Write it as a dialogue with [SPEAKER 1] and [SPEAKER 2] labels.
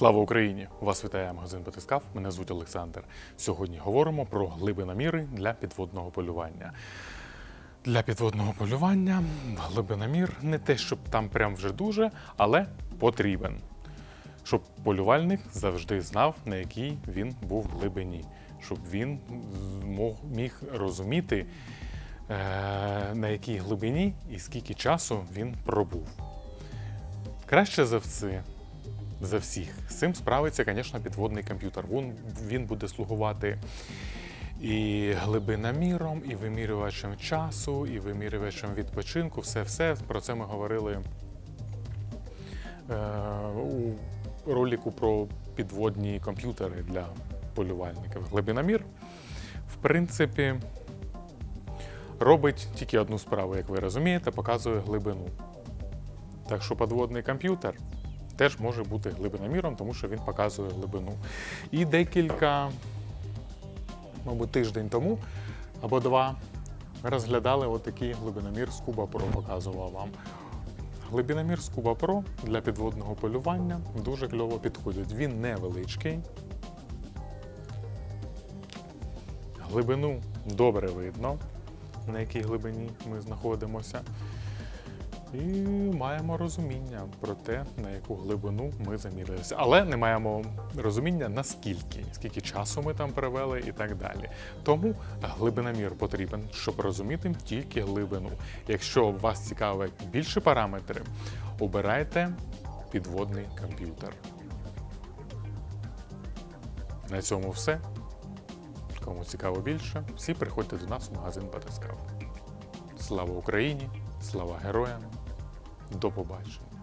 [SPEAKER 1] Слава Україні! Вас вітає магазин Батискав. Мене звуть Олександр. Сьогодні говоримо про глибиноміри для підводного полювання. Для підводного полювання глибиномір не те, щоб там прям вже дуже, але потрібен. Щоб полювальник завжди знав, на якій він був глибині, щоб він міг розуміти, е, на якій глибині і скільки часу він пробув. Краще за все, за всіх. З цим справиться, звісно, підводний комп'ютер. Він, буде слугувати і глибиноміром, і вимірювачем часу, і вимірювачем відпочинку. Все-все. Про це ми говорили е, у ролику про підводні комп'ютери для полювальників. Глибиномір, в принципі, робить тільки одну справу, як ви розумієте, показує глибину. Так що підводний комп'ютер теж може бути глибиноміром, тому що він показує глибину. І декілька, мабуть, тиждень тому або два ми розглядали отакий глибиномір Scuba Pro, показував вам. Глибиномір Scuba Pro для підводного полювання дуже кльово підходить. Він невеличкий. Глибину добре видно, на якій глибині ми знаходимося. І маємо розуміння про те, на яку глибину ми замірилися. Але не маємо розуміння наскільки, скільки часу ми там провели і так далі. Тому глибиномір потрібен, щоб розуміти тільки глибину. Якщо вас цікавить більше параметри, обирайте підводний комп'ютер. На цьому все. Кому цікаво більше, всі приходьте до нас у магазин Батискав. Слава Україні! Слава героям! До побачення!